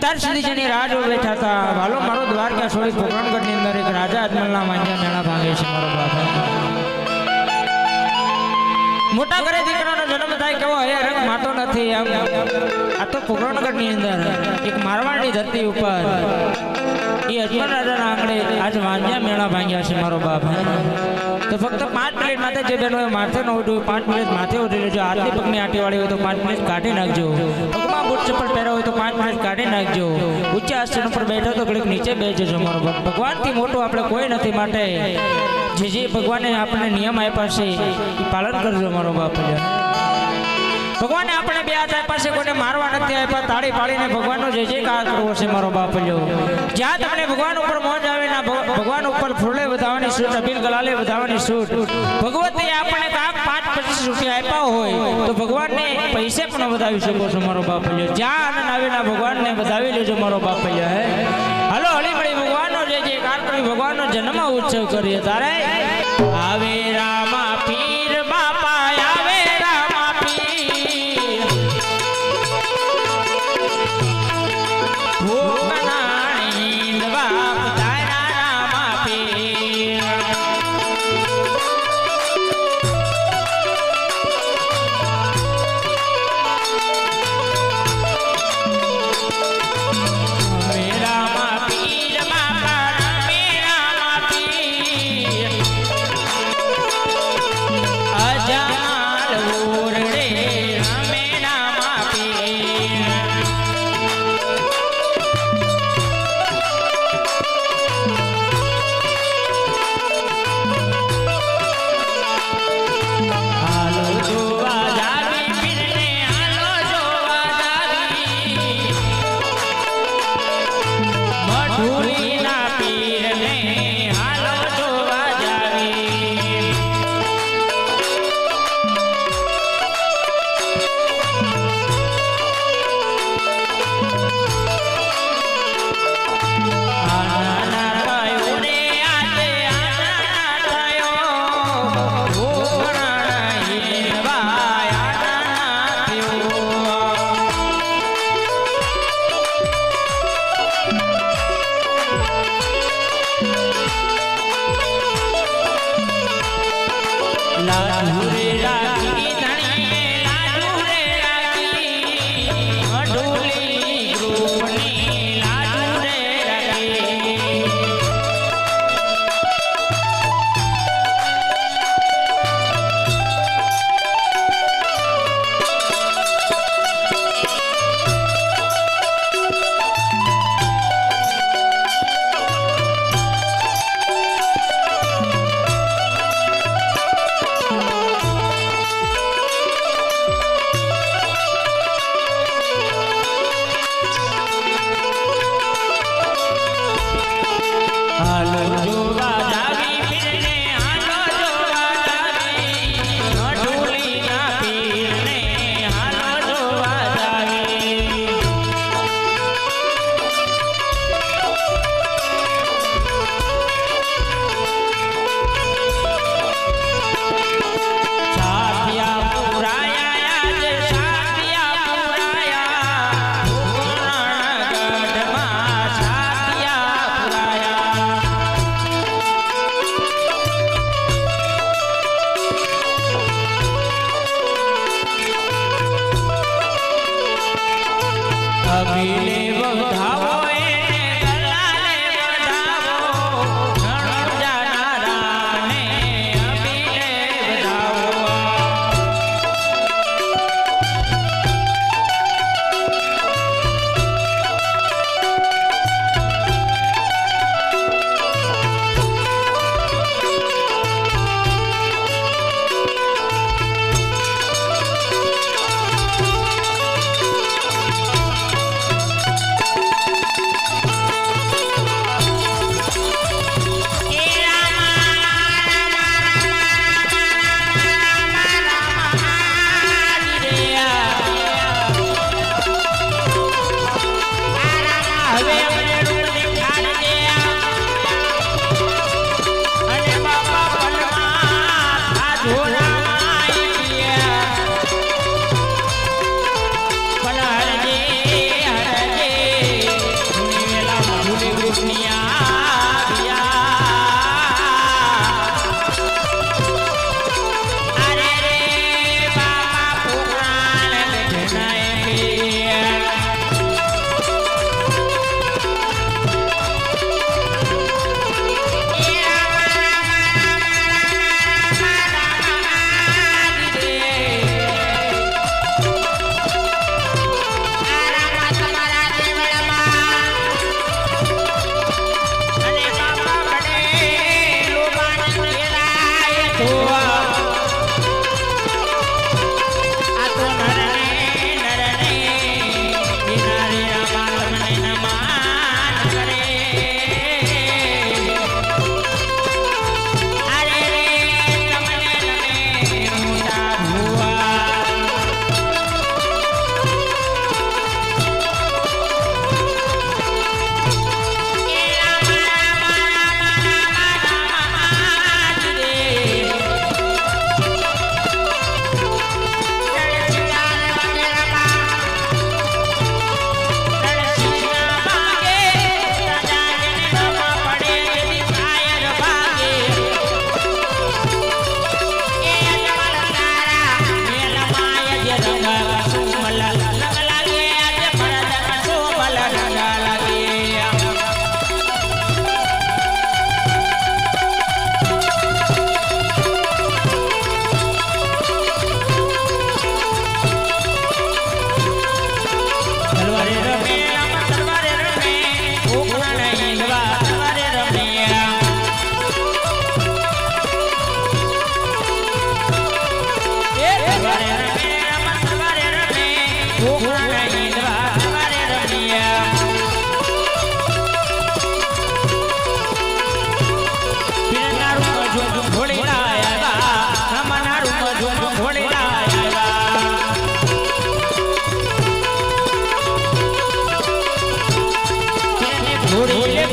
અત્યાર સુધી જેની રાહ જો બેઠા હતા. વાલો મારો દ્વારકા છોડી પોકરણગઢની અંદર એક રાજા અજમલના માંજા મેળા ભાંગે છે, મારો બાપ. મોટા ઘરે દીકરાનો જન્મ થાય કેવો હે, રંગ માતો નથી એમ. આ તો પોકરણગઢની અંદર એક મારવાડની ધરતી ઉપર એ અજમલ રાજાના આંગણે આજ વાંજ્યા મેળા ભાંગ્યા છે મારો બાપ. તો ફક્ત પાંચ મિનિટ માટે જે બેનો માથે ન ઉઠ્યું પાંચ મિનિટ માથે ઉઠી લેજો આરતી પગની આંટીવાળી હોય તો પાંચ મિનિટ કાઢી નાખજો. પગમાં બૂટ ચપ્પલ પહેરા હોય તો પાંચ મિનિટ કાઢી નાખજો. ઊંચા આસન ઉપર બેઠો તો ઘડીક નીચે બેસજો મારો બાપ. ભગવાનથી મોટું આપણે કોઈ નથી માટે. જે જે ભગવાને આપણને નિયમ આપ્યા છે, એ પાલન કરજો મારો બાપ. ભગવાને આપણે બે હાથ આપ્યા છે, કોઈને મારવા નથી આપ્યા, તાળી પાડીને ભગવાનનો જે જે કાર કરવો છે મારો બાપ જ્યાં તમને ભગવાન ઉપર મોજ આવે ના ભગ- ભગવાન ઉપર ફૂલે વધાવવાની છૂટ અભિલ ગલાલે વધાવવાની છૂટ ભગવતે આપણે કાંક પાંચ, પચીસ રૂપિયા આપ્યા હોય, તો ભગવાનને પૈસે પણ વધાવી શકો છો મારો બાપ જ્યાં આનંદ આવે ના ભગવાનને વધાવી લેજો મારો બાપ હે. હાલો હળી મળી ભગવાનનો જે જે કાર કરી ભગવાનનો જન્મ ઉત્સવ કરીએ. તારે? આવે રામા પીર Oye,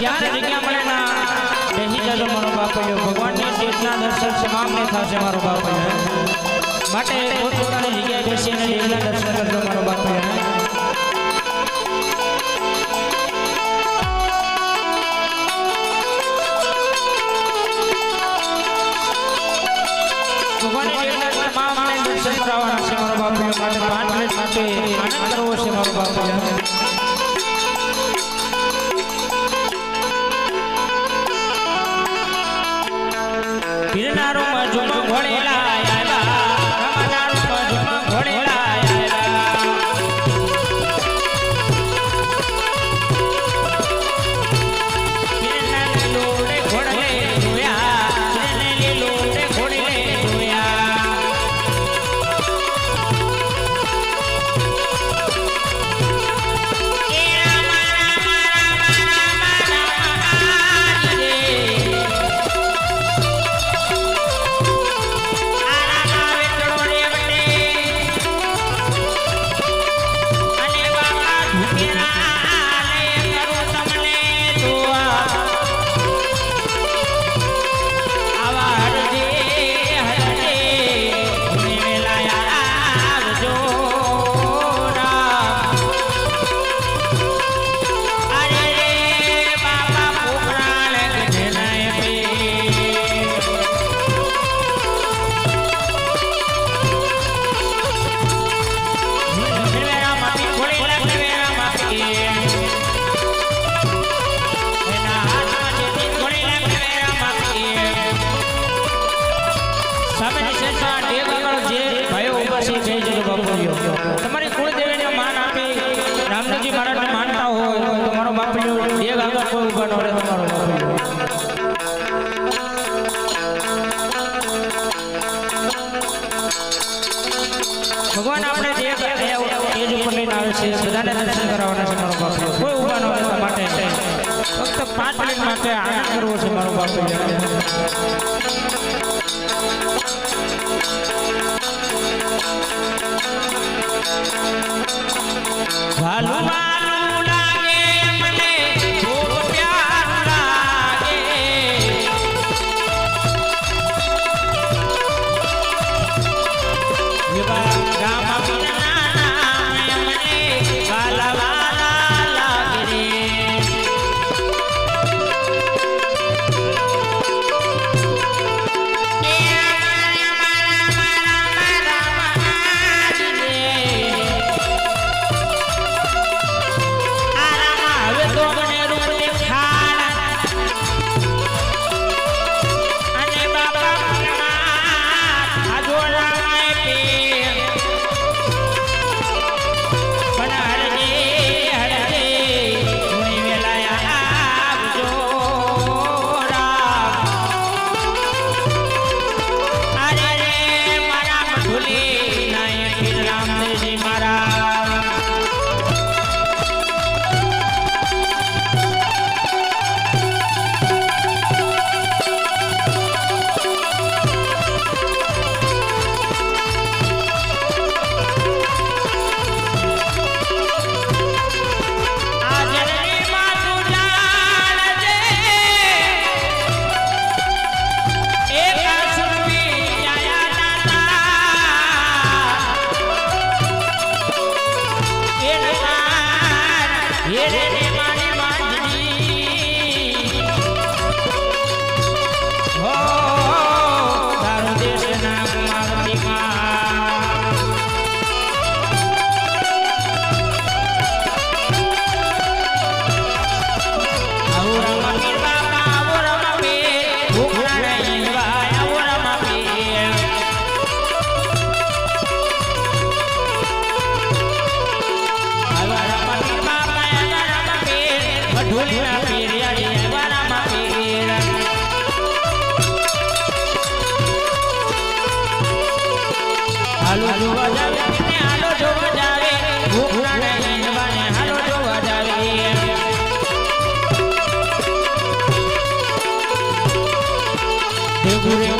જ્યાં જગ્યા મળે ના દહીં દાદો મારો બાપ ભગવાનની ચેતના દર્શન સમાપ્ત થશે મારો બાપ માટે પોતપોતાની જગ્યાએ બેસીને દેવીના દર્શન કરજો મારો બાપુ પાંચ મિનિટ માટે આનંદ કરવો છે મારો બાપુ માટે આનંદ કરવો છે મારો બાપુ જરા ঘুরে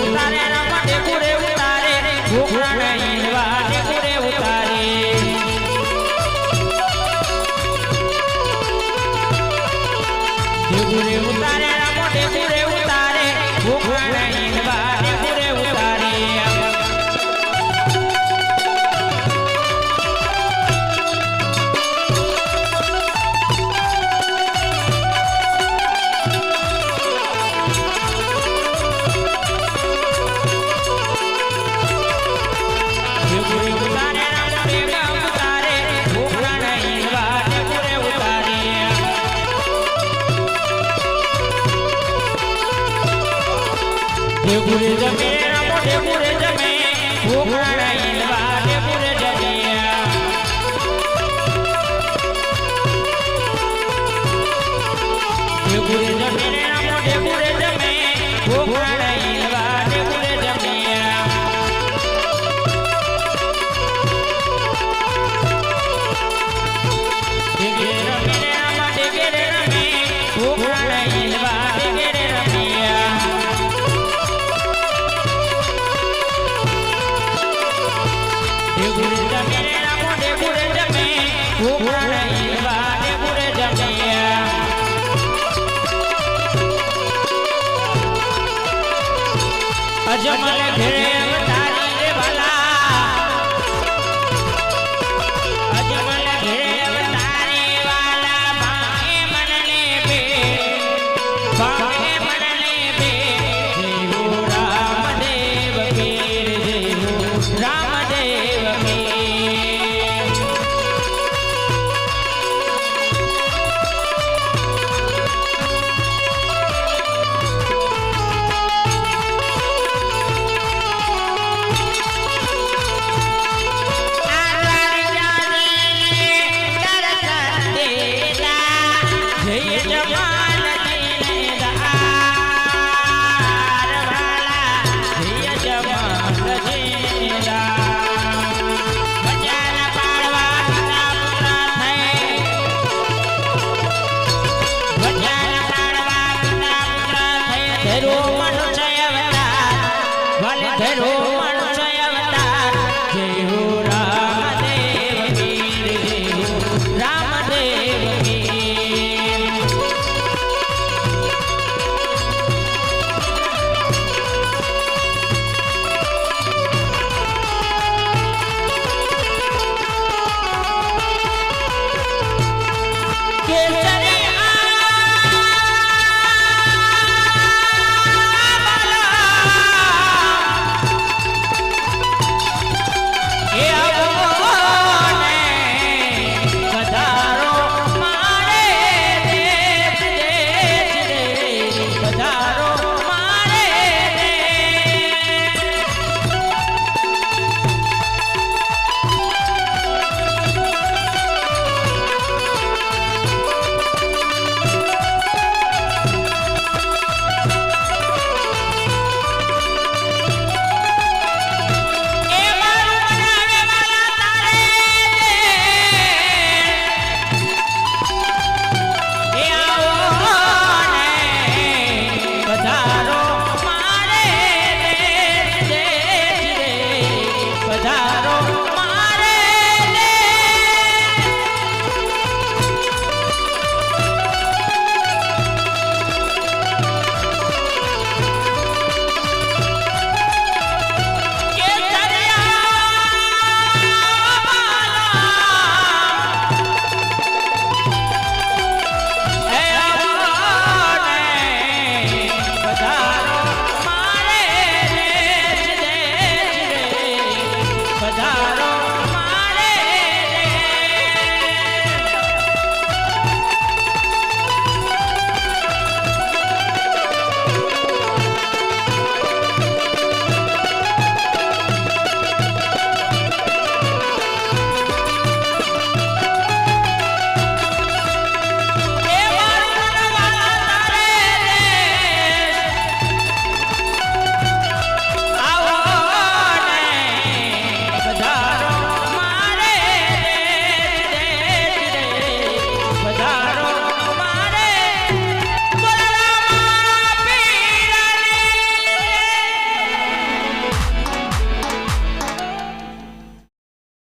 રામો ઢેબુરે જમે ભૂખણા